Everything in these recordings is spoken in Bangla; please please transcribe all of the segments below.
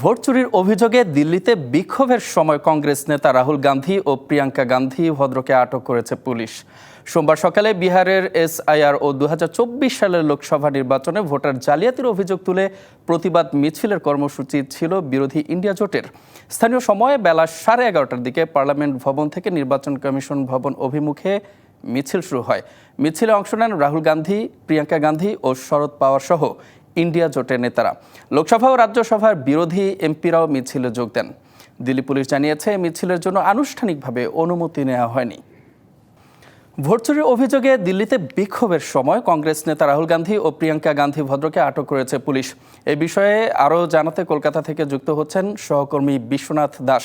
ভোট চুরির অভিযোগে দিল্লিতে বিক্ষোভের সময় কংগ্রেস নেতা রাহুল গান্ধী ও প্রিয়াঙ্কা গান্ধী ভদ্রকে আটক করেছে পুলিশ। সোমবার সকালে বিহারের এসআইআর ও দুহাজার চব্বিশ সালের লোকসভা নির্বাচনে ভোটার জালিয়াতির অভিযোগ তুলে প্রতিবাদ মিছিলের কর্মসূচি ছিল বিরোধী ইন্ডিয়া জোটের। স্থানীয় সময়ে বেলা সাড়ে এগারোটার দিকে পার্লামেন্ট ভবন থেকে নির্বাচন কমিশন ভবন অভিমুখে মিছিল শুরু হয়। মিছিলে অংশ নেন রাহুল গান্ধী, প্রিয়াঙ্কা গান্ধী ও শরদ পাওয়ার সহ ইন্ডিয়া জোটের নেতারা। লোকসভা ও রাজ্যসভার বিরোধী এমপিরাও মিছিলে যোগ দেন। দিল্লি পুলিশ জানিয়েছে, মিছিলের জন্য আনুষ্ঠানিকভাবে অনুমতি নেওয়া হয়নি। ভোট চুরির অভিযোগে দিল্লিতে বিক্ষোভের সময় কংগ্রেস নেতা রাহুল গান্ধী ও প্রিয়াঙ্কা গান্ধী ভদ্রকে আটক করেছে পুলিশ। এ বিষয়ে আরও জানাতে কলকাতা থেকে যুক্ত হচ্ছেন সহকর্মী বিশ্বনাথ দাস।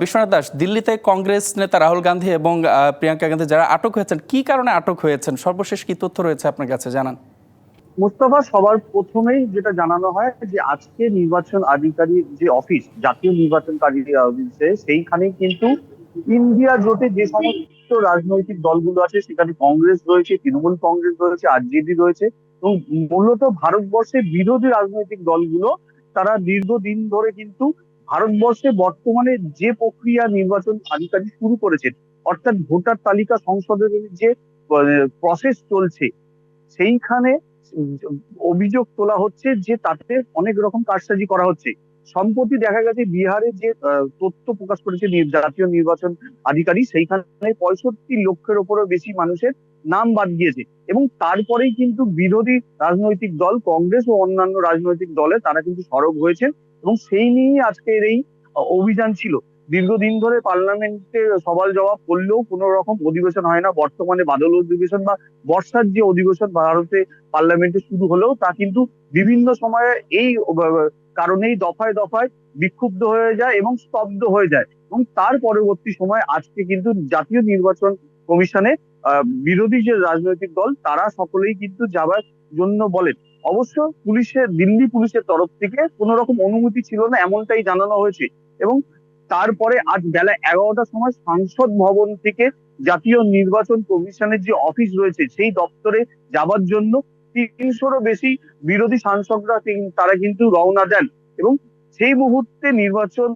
বিশ্বনাথ দাস, দিল্লিতে কংগ্রেস নেতা রাহুল গান্ধী এবং প্রিয়াঙ্কা গান্ধী যারা আটক হয়েছেন, কি কারণে আটক হয়েছেন? সর্বশেষ কি তথ্য রয়েছে আপনার কাছে? জানান। মুস্তফা সবার প্রথমেই যেটা জানানো হয় যে আজকে নির্বাচন আধিকারিক যে অফিস, জাতীয় নির্বাচনকারী অফিসে সেইখানে কিন্তু ইন্ডিয়া জোটে যে সমস্ত রাজনৈতিক দলগুলো আছে, সেখানে কংগ্রেস রয়েছে, তৃণমূল কংগ্রেস রয়েছে আরজেডি রয়েছে এবং মূলত ভারতবর্ষের বিরোধী রাজনৈতিক দলগুলো, তারা দীর্ঘদিন ধরে কিন্তু ভারতবর্ষে বর্তমানে যে প্রক্রিয়া নির্বাচন আধিকারিক শুরু করেছেন, অর্থাৎ ভোটার তালিকা সংশোধনের যে প্রসেস চলছে, সেইখানে অভিযোগ তোলা হচ্ছে যে তাতে অনেক রকম কারসাজি করা হচ্ছে। সম্প্রতি দেখা গেছে বিহারে যে তথ্য প্রকাশ করেছে জাতীয় নির্বাচন আধিকারিক, সেইখানে পঁয়ষট্টি লক্ষের উপরও বেশি মানুষের নাম বাদ গিয়েছে। এবং তারপরেই কিন্তু বিরোধী রাজনৈতিক দল, কংগ্রেস ও অন্যান্য রাজনৈতিক দলে তারা কিন্তু সরব হয়েছে। এবং সেই নিয়েই আজকের এই অভিযান ছিল। দীর্ঘদিন ধরে পার্লামেন্টে সওয়াল জবাব করলেও কোনো রকম অধিবেশন হয় না। বর্তমানে বাদল অধিবেশন বা বর্ষার যে অধিবেশন ভারতে পার্লামেন্টে শুরু হলেও তা কিন্তু বিভিন্ন সময়ে এই কারণেই দফায় দফায় বিক্ষুব্ধ হয়ে যায় এবং স্তব্ধ হয়ে যায়। এবং তার পরবর্তী সময় আজকে কিন্তু জাতীয় নির্বাচন কমিশনে বিরোধী যে রাজনৈতিক দল, তারা সকলেই কিন্তু যাবার জন্য বলেন। অবশ্য পুলিশের, দিল্লি পুলিশের তরফ থেকে কোনো রকম অনুমতি ছিল না, এমনটাই জানানো হয়েছে। এবং তারপরে আজ বেলা এগারোটার সময় সংসদ ভবন থেকে জাতীয় নির্বাচন কমিশনের যে অফিস রয়েছে, সেই দপ্তরে যাবার জন্য তিনশোরও বেশি বিরোধী সাংসদরা তারা কিন্তু রওনা দেন এবং সেই মুহূর্তে নির্বাচন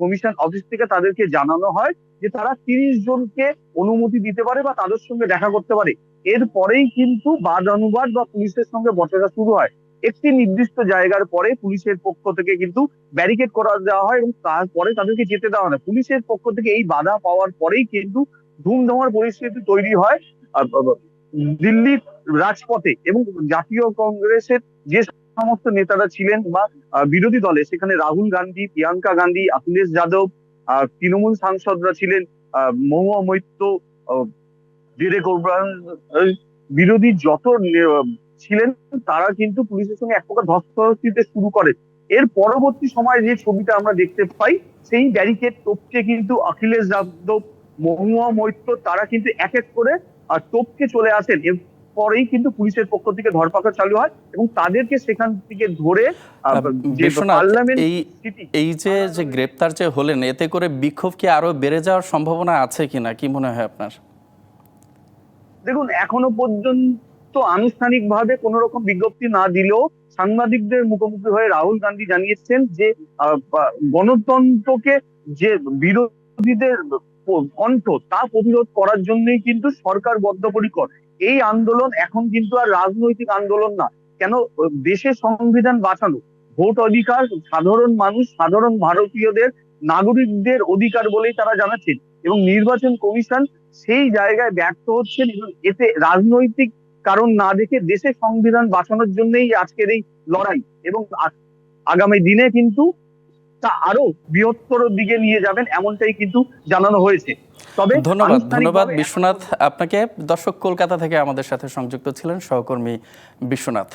কমিশন অফিস থেকে তাদেরকে জানানো হয় যে তারা তিরিশ জনকে অনুমতি দিতে পারে বা তাদের সঙ্গে দেখা করতে পারে। এরপরেই কিন্তু বাদ অনুবাদ বা পুলিশের সঙ্গে বচসা শুরু হয়। একটি নির্দিষ্ট জায়গার পরে পুলিশের পক্ষ থেকে কিন্তু ব্যারিকেড করা দেওয়া হয় এবং তারপরে তাদেরকে যেতে দেওয়া হয়। পুলিশের পক্ষ থেকে এই বাধা পাওয়ার পরেই কিন্তু ধুমধামার পরিস্থিতি তৈরি হয় দিল্লির রাজপথে এবং জাতীয় কংগ্রেসের যে সমস্ত নেতারা ছিলেন বা বিরোধী দলে সেখানে রাহুল গান্ধী প্রিয়াঙ্কা গান্ধী অখিলেশ যাদব তৃণমূল সাংসদরা ছিলেন মহুয়া আহ, বিরোধী যত ছিলেন তারা কিন্তু পুলিশের সঙ্গে এক প্রকার ধস্তাধস্তিতে শুরু করে। এর পরবর্তী সময়ে যে ছবিটা আমরা দেখতে পাই সেই ব্যারিকেড টপকে কিন্তু অখিলেশ যাদব মহুয়া মৈত্র তারা কিন্তু এক এক করে টপকে চলে আসেন। এরপরেই কিন্তু পুলিশের পক্ষ থেকে ধরপাকড় চালু হয় এবং তাদেরকে সেখান থেকে ধরে এই যে যে গ্রেপ্তার যে হলেন এতে করে বিক্ষোভ কি আরও বেড়ে যাওয়ার সম্ভাবনা আছে কিনা? কি মনে হয় আপনার? দেখুন এখনও পর্যন্ত আনুষ্ঠানিক ভাবে কোন রকম বিজ্ঞপ্তি না দিলেও সাংবাদিকদের মুখোমুখি হয়ে রাহুল গান্ধী জানিয়েছেন যে গণতন্ত্রকে যে বিরোধীদের কণ্ঠ তা প্রতিরোধ করার জন্যই কিন্তু সরকার বদ্ধপরিকর। এই আন্দোলন এখন কিন্তু আর রাজনৈতিক আন্দোলন না, কেন দেশের সংবিধান বাঁচানো, ভোট অধিকার, সাধারণ মানুষ, সাধারণ ভারতীয়দের, নাগরিকদের অধিকার বলেই তারা জানাচ্ছেন এবং নির্বাচন কমিশন সেই জায়গায় ব্যর্থ হচ্ছেন এবং এতে রাজনৈতিক কারণ না দেখে দেশের সংবিধান বাঁচানোর জন্যই আজকের এই লড়াই এবং আগামী দিনে কিন্তু তা আরও বৃহত্তর দিকে নিয়ে যাবেন এমনটাই কিন্তু জানানো হয়েছে। তবে ধন্যবাদ ধন্যবাদ বিশ্বনাথ। আপনাকে দর্শক কলকাতা থেকে আমাদের সাথে সংযুক্ত ছিলেন সহকর্মী বিশ্বনাথ।